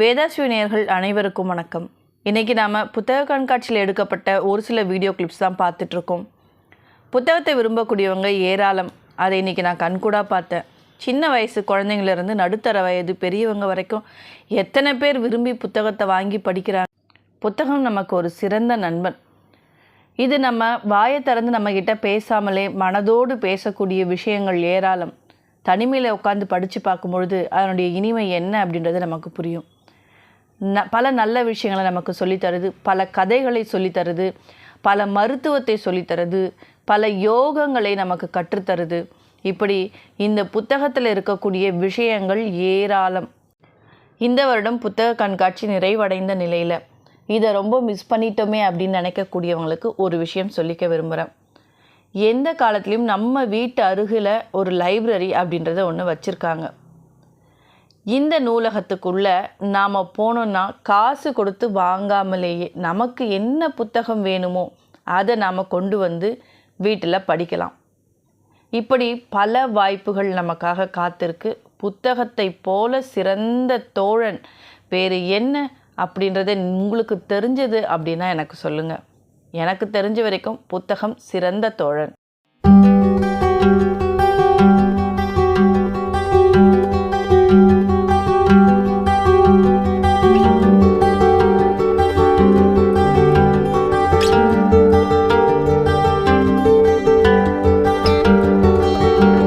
வேதாஸ்வினியர்கள் அனைவருக்கும் வணக்கம். இன்றைக்கி நாம் புத்தக கண்காட்சியில் எடுக்கப்பட்ட ஒரு சில வீடியோ கிளிப்ஸ் தான் பார்த்துட்ருக்கோம். புத்தகத்தை விரும்பக்கூடியவங்க ஏராளம். அதை இன்றைக்கி நான் கண்கூடாக பார்த்தேன். சின்ன வயசு குழந்தைங்களிருந்து நடுத்தர வயது பெரியவங்க வரைக்கும் எத்தனை பேர் விரும்பி புத்தகத்தை வாங்கி படிக்கிறாங்க? புத்தகம் நமக்கு ஒரு சிறந்த நண்பன். இது நம்ம வாயை திறந்து நம்மக்கிட்ட பேசாமலே மனதோடு பேசக்கூடிய விஷயங்கள் ஏராளம். தனிமையில் உட்காந்து படித்து பார்க்கும்பொழுது அதனுடைய இனிமை என்ன அப்படின்றது நமக்கு புரியும். ந பல நல்ல விஷயங்களை நமக்கு சொல்லித்தருது பல கதைகளை சொல்லித்தருது பல மருத்துவத்தை சொல்லித்தருது பல யோகங்களை நமக்கு கற்றுத்தருது இப்படி இந்த புத்தகத்தில் இருக்கக்கூடிய விஷயங்கள் ஏராளம். இந்த வருடம் புத்தக கண்காட்சி நிறைவடைந்த நிலையில் இதை ரொம்ப மிஸ் பண்ணிட்டோமே அப்படின்னு நினைக்கக்கூடியவங்களுக்கு ஒரு விஷயம் சொல்லிக்க விரும்புகிறேன் எந்த காலத்துலேயும் நம்ம வீட்டு அருகில் ஒரு லைப்ரரி அப்படின்றத ஒன்று வச்சுருக்காங்க. இந்த நூலகத்துக்குள்ளே நாம் போனோன்னா காசு கொடுத்து வாங்காமலேயே நமக்கு என்ன புத்தகம் வேணுமோ அதை நாம் கொண்டு வந்து வீட்டில் படிக்கலாம். இப்படி பல வாய்ப்புகள் நமக்காக காத்திருக்கு. புத்தகத்தை போல சிறந்த தோழன் வேறு என்ன அப்படின்றத உங்களுக்கு தெரிஞ்சது அப்படின்னா எனக்கு சொல்லுங்கள் எனக்கு தெரிஞ்ச வரைக்கும் புத்தகம் சிறந்த தோழன்.